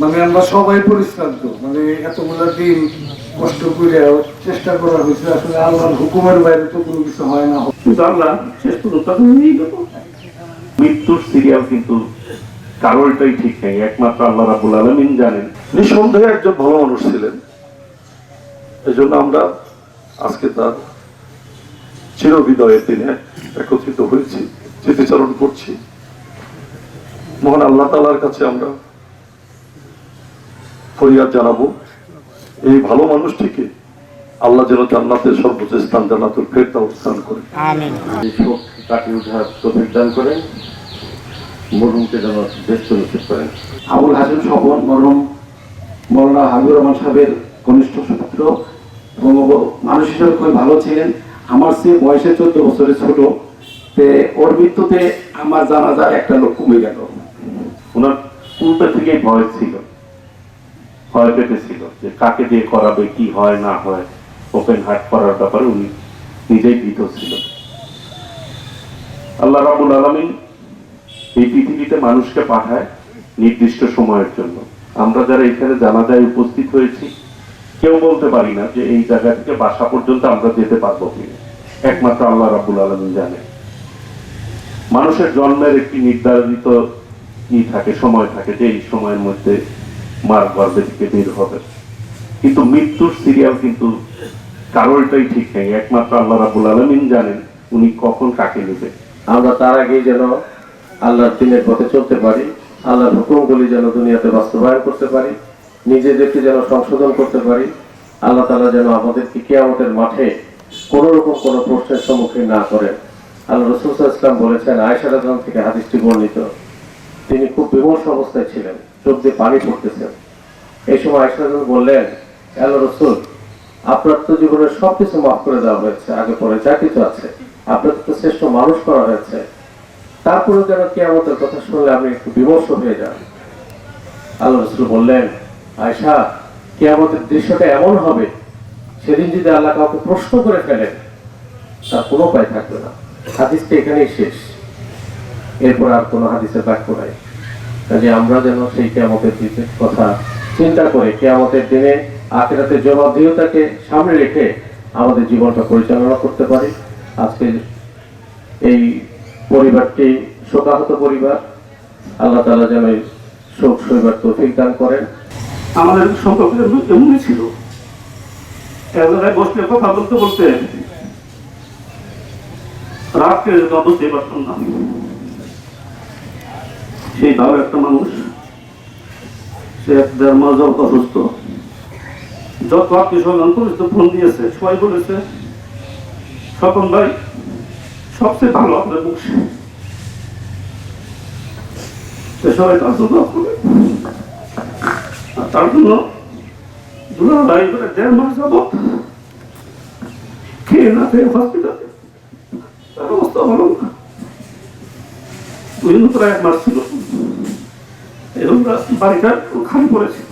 মানে আমরা সবাই পরিশ্রান্ত। মানে এতগুলো দিন কষ্ট করে চেষ্টা করা হয়েছে আসলে আল্লাহর হুকুমের বাইরে তো কোনো কিছু হয় না। কিন্তু আল্লাহ শেষ পর্যন্ত মৃত্যুর সিরিয়াল কিন্তু কারোরটাই ঠিক নেই একমাত্র আল্লাহ রাবুল আলমিন জানেন। নিঃসন্দেহে একজন ভালো মানুষ ছিলেন। এই জন্য আমরা আজকে তার চিরবিদয়ের দিনে একত্রিত হয়েছি স্মৃতিচারণ করছি। মহান আল্লাহ তালার কাছে আমরা ফরিয়াদ জানাব এই ভালো মানুষটিকে আল্লাহ যেন জান্নাতের সর্বোচ্চ স্থান জান্নাতুল ফেরতা স্থান করে। এই শোক তফিক দান করেন মরুমকে যেন ব্যস্ত নসিব করেন। আবুল হাসিম মৌলানা হাবিবুর রহমান সাহেবের ঘনিষ্ঠ এবং মানুষ হিসেবে খুবই ভালো ছিলেন। আমার চেয়ে বয়সে চোদ্দ বছরের ছোট তে ওর মৃত্যুতে আমার জানাজার একটা লোক কমে গেল। ওনার পূর্বে থেকেই ভয় ছিল। ভয় পেতেছিল যে কাকে দিয়ে করাবে, কি হয়, না হয় ওপেন হার্ট করার ব্যাপারে উনি নিজেই ভীত ছিল আল্লাহ রাবুল আলমিন এই পৃথিবীতে মানুষকে পাঠায় নির্দিষ্ট সময়ের জন্য। আমরা যারা এখানে জানাজায় উপস্থিত হয়েছি, কেউ বলতে পারি না যে এই জায়গা থেকে বাসা পর্যন্ত আমরা যেতে পারব কিনা। একমাত্র আল্লাহ রাবুল আলমিন জানে। মানুষের জন্মের একটি নির্ধারিত ই থাকে, সময় থাকে যে এই সময়ের মধ্যে মার গর্ভে থেকে বের হবে। কিন্তু মৃত্যুর সিরিয়াল কিন্তু কারোরটাই ঠিক নেই। একমাত্র আল্লাহ রাবুল আলমিন জানেন উনি কখন কাকে নেবে। আমরা তার আগেই যেন আল্লাহর দিনের পথে চলতে পারি, আল্লাহর হুকুমগুলি যেন দুনিয়াতে বাস্তবায়ন করতে পারি, নিজেদেরকে যেন সংশোধন করতে পারি, আল্লাহ তালা যেন আমাদেরকে কিয়ামতের মাঠে কোনো রকম কোনো প্রশ্নের সম্মুখীন না করেন। আল্লাহ রসুল ইসলাম বলেছেন আয়সারাজান থেকে হাদিসটি বর্ণিত। তিনি খুব বিমর্ষ অবস্থায় ছিলেন। চোখ দিয়ে পানি পড়তেছে। এই সময় আয়সারাজান বললেন আল্লাহ রসুল, আপনার তো জীবনের সবকিছু মাফ করে দেওয়া হয়েছে, আগে পরে যা কিছু আছে। আপনার তো শ্রেষ্ঠ মানুষ করা হয়েছে। তারপরে যেন কি আমাদের কথা শুনলে আমি একটু বিমর্ষ হয়ে যান। আল্লাহ রসুল বললেন আয়সা কি আমাদের দৃশ্যটা এমন হবে, সেদিন যদি আল্লাহ কাউকে প্রশ্ন করে ফেলেন, তার কোনো উপায় থাকবে না। হাদিসটা এখানেই শেষ। এরপর আর কোনো হাদিসের বাক্য নাই। কাজে আমরা যেন সেই কেয়ামতের দিনের কথা চিন্তা করে কেয়ামতের দিনে আখেরাতের জবাবদিহিতাকে সামনে রেখে আমাদের জীবনটা পরিচালনা করতে পারি। আজকে এই পরিবারটি শোকাহত পরিবার, আল্লাহ তালা যেন এই শোক সইবার তৌফিক দান করেন। আমাদের সম্পর্ক এমনই ছিল। বসলে, কথা বলতে বলতে রাত কেড়ে যেত বুঝতেই পারতাম না সেই ভালো একটা মানুষ, সে দেড় মাস যাবত অসুস্থ। যত আত্মীয় স্বজন পরিচিত ফোন দিয়েছে, সবাই বলেছে, স্বপন ভাই, সবচেয়ে ভালো আপনার মুখ। সবাই তার জন্য আর তার জন্য দুলা ভাই করে দেড় মাস যাব খেয়ে না খেয়ে হসপিটালে তার অবস্থা ভালো না। প্রায় এক মাস ছিল। এরকম বাড়িটা খালি পড়েছিল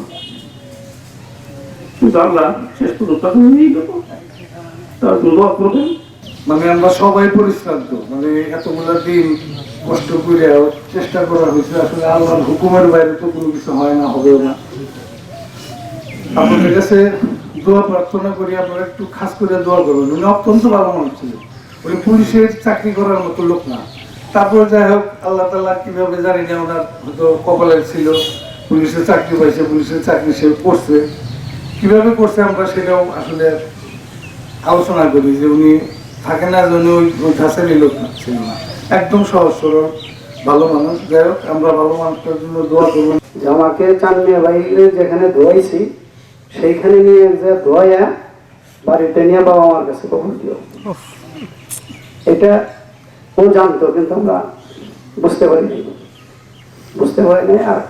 কিন্তু আল্লাহ শেষ পর্যন্ত নিয়ে গেল তার দোয়া মানে আমরা সবাই পরিশ্রান্ত মানে এতগুলো দিন কষ্ট করে চেষ্টা করা হয়েছে। আসলে আল্লাহর হুকুমের বাইরে তো কোনো কিছু হয় না, হবেও না। আপনাদের কাছে দোয়া প্রার্থনা করি, আপনারা একটু খাস করে দোয়া করবেন। উনি অত্যন্ত ভালো মানুষ ছিল উনি পুলিশের চাকরি করার মতো লোক না। তারপরে যাই হোক আল্লাহ তাল্লাহ কীভাবে জানি না ওনার হয়তো কপালে ছিল পুলিশের চাকরি পাইছে পুলিশের চাকরি সে করছে। কীভাবে করছে আমরা সেটাও আসলে আলোচনা করি যে উনি থাকে না যে উনি ওই ওই লোক ছিল না। একদম সহজ সরল ভালো মানুষ। যাই হোক আমরা ভালো মানুষটার জন্য দোয়া করব। জামাকে চানমিয়া বাইরে যেখানে ধোয়াইছি সেইখানে নিয়ে যে ধোয়া বাড়িতে নিয়ে বাবা মার কাছে কখন দিও। এটা ও জানতো, কিন্তু আমরা বুঝতে পারিনি। বুঝতে পারিনি, আর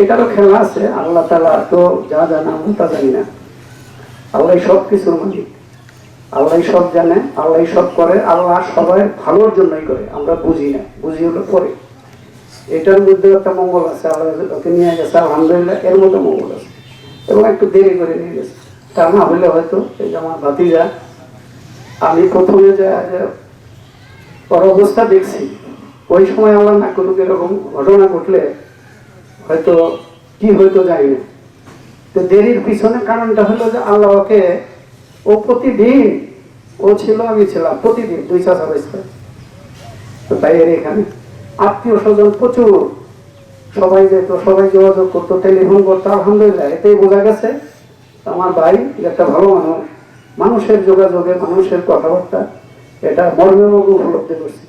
এটারও খেলা আছে, আল্লাহ তালা তো যা জানে আমরা তা জানি না। আল্লাহ সব কিছুর মালিক। আল্লাহ সব জানে আল্লাহ সব করে, আল্লাহ সবাই ভালোর জন্যই করে, আমরা বুঝি না, বুঝি হলে পরে। এটার মধ্যে একটা মঙ্গল আছে, আল্লাহ ওকে নিয়ে গেছে, আলহামদুলিল্লাহ, এর মতো মঙ্গল আছে। এবং একটু দেরি করে নিয়ে গেছে। তা না হলে হয়তো এই যে আমার ভাতিজা, আমি প্রথমে যে ওর অবস্থা দেখছি। ওই সময় আমার না করুক এরকম ঘটনা ঘটলে হয়তো কি হয়তো জানি না। তো দেরির পিছনে কারণটা হলো যে আল্লাহকে ও প্রতিদিন, ও ছিল, আমি ছিলাম প্রতিদিন দুই চাষা বয়সে তো ভাইয়ের এখানে আত্মীয় স্বজন প্রচুর। সবাই যেত, সবাই যোগাযোগ করতো, টেলিফোন করতো, আলহামদুলিল্লাহ, এতেই বোঝা গেছে আমার ভাই একটা ভালো মানুষ। মানুষের যোগাযোগে, মানুষের কথাবার্তা এটা মর্মে উপলব্ধি করছি।